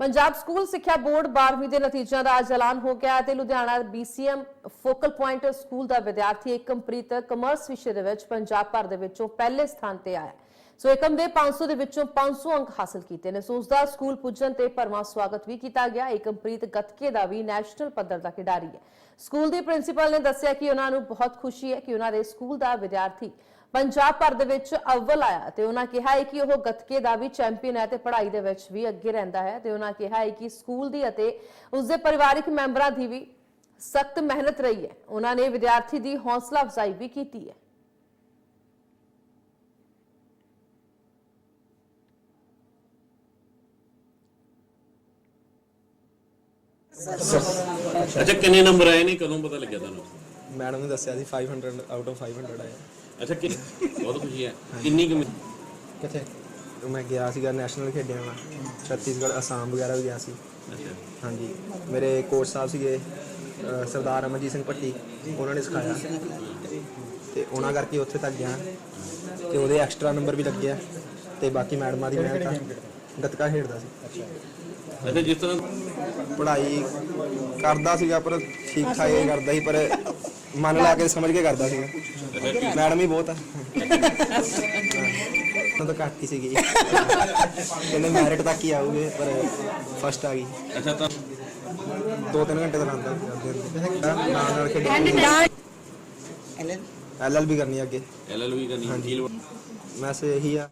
Punjab school ਸਿੱਖਿਆ board 12ਵੀਂ ਦੇ ਨਤੀਜਿਆਂ ਦਾ ਅੱਜ ਐਲਾਨ ਹੋ ਗਿਆ ਤੇ Ludhiana BCM focal point school ਦਾ ਵਿਦਿਆਰਥੀ ਏਕਮਪ੍ਰੀਤ ਕਮਰਸ ਵਿਸ਼ੇ ਦੇ ਵਿੱਚ ਪੰਜਾਬ ਭਰ ਦੇ ਵਿੱਚੋਂ ਪਹਿਲੇ ਸਥਾਨ ਤੇ ਆਇਆ ਸੋ ਏਕਮ ਦੇ 500 ਦੇ ਵਿੱਚੋਂ 500 ਅੰਕ ਹਾਸਲ ਕੀਤੇ ਨੇ। ਸੋ ਉਸ ਦਾ ਸਕੂਲ ਪੁੱਜਣ ਤੇ ਭਰਵਾਂ ਸਵਾਗਤ ਵੀ ਕੀਤਾ ਗਿਆ। ਏਕਮਪ੍ਰੀਤ ਗੱਤਕੇ ਦਾ ਵੀ ਨੈਸ਼ਨਲ ਪੱਧਰ ਦਾ ਖਿਡਾਰੀ ਹੈ। ਸਕੂਲ ਦੀ ਪ੍ਰਿੰਸੀਪਲ ਨੇ ਦੱਸਿਆ ਕਿ ਉਹਨਾਂ ਨੂੰ ਬਹੁਤ ਖੁਸ਼ੀ ਹੈ ਕਿ ਉਹਨਾਂ ਦੇ ਸਕੂਲ ਦਾ ਵਿਦਿਆਰਥੀ ਪੰਜਾਬ ਭਰ ਦੇ ਵਿੱਚ ਅਵਲ ਆਇਆ ਤੇ ਉਹਨਾਂ ਕਿਹਾ ਹੈ ਕਿ ਉਹ ਗੱਤਕੇ ਦਾ ਵੀ ਚੈਂਪੀਅਨ ਹੈ ਤੇ ਪੜ੍ਹਾਈ ਦੇ ਵਿੱਚ ਵੀ ਅੱਗੇ ਰਹਿੰਦਾ ਹੈ ਤੇ ਉਹਨਾਂ ਕਿਹਾ ਹੈ ਕਿ ਸਕੂਲ ਦੀ ਅਤੇ ਉਸਦੇ ਪਰਿਵਾਰਕ ਮੈਂਬਰਾਂ ਦੀ ਵੀ ਸਖਤ ਮਿਹਨਤ ਰਹੀ ਹੈ। ਉਹਨਾਂ ਨੇ ਵਿਦਿਆਰਥੀ ਦੀ ਹੌਸਲਾ ਅਫਜ਼ਾਈ ਵੀ ਕੀਤੀ ਹੈ। ਅੱਛਾ, ਕਿੰਨੇ ਨੰਬਰ ਆਏ ਨੇ? ਕਦੋਂ ਪਤਾ ਲੱਗਿਆ ਤੁਹਾਨੂੰ? ਮੈਡਮ ਨੇ ਦੱਸਿਆ ਸੀ 500 ਆਊਟ ਆਫ 500 ਆਇਆ। ਅੱਛਾ ਕਿ ਬਹੁਤ ਖੁਸ਼ੀ ਹੈ। ਕਿੰਨੀ ਕੁ ਕਿੱਥੇ? ਮੈਂ ਗਿਆ ਸੀਗਾ ਨੈਸ਼ਨਲ ਖੇਡਿਆ ਮੈਂ ਛੱਤੀਸਗੜ੍ਹ ਅਸਾਮ ਵਗੈਰਾ ਵੀ ਗਿਆ ਸੀ। ਅੱਛਾ। ਹਾਂਜੀ। ਮੇਰੇ ਕੋਚ ਸਾਹਿਬ ਸੀਗੇ ਅਹ ਸਰਦਾਰ ਅਮਰਜੀਤ ਸਿੰਘ ਭੱਟੀ। ਉਹਨਾਂ ਨੇ ਸਿਖਾਇਆ। ਤੇ ਉਹਨਾਂ ਕਰਕੇ ਉੱਥੇ ਤੱਕ ਗਿਆ। ਤੇ ਉਹਦੇ ਐਕਸਟਰਾ ਨੰਬਰ ਵੀ ਲੱਗੇ ਆ ਤੇ ਬਾਕੀ ਮੈਡਮਾਂ ਦੀ ਮਿਹਨਤ ਆ। ਗੱਤਕਾ ਖੇਡਦਾ ਸੀ। ਅੱਛਾ ਜਿਸ ਤਰ੍ਹਾਂ ਪੜ੍ਹਾਈ ਕਰਦਾ ਸੀਗਾ ਪਰ ਠੀਕ ਠਾਕ ਹੀ ਕਰਦਾ ਸੀ ਪਰ ਮਨ ਲਾ ਕੇ ਸਮਝ ਕੇ ਕਰਦਾ ਸੀਗਾ ਮੈਡਮ ਹੀ ਬਹੁਤ ਆ। ਉਹ ਤਾਂ ਘੱਟ ਹੀ ਸੀਗੀ। ਕਹਿੰਦੇ ਮੈਰਿਟ ਤੱਕ ਹੀ ਆਉਗੇ ਪਰ ਫਸਟ ਆ ਗਈ। ਅੱਛਾ ਤਾਂ ਦੋ ਤਿੰਨ ਘੰਟੇ ਦਾ ਲਾਂਦਾ ਨਾਲ ਨਾਲ ਖੇਡਿਆ ਐਲਐਲਬੀ ਕਰਨੀ ਆ ਅੱਗੇ। ਐਲਐਲਬੀ ਕਰਨੀ ਮੈਸੇਜ ਇਹੀ ਆ।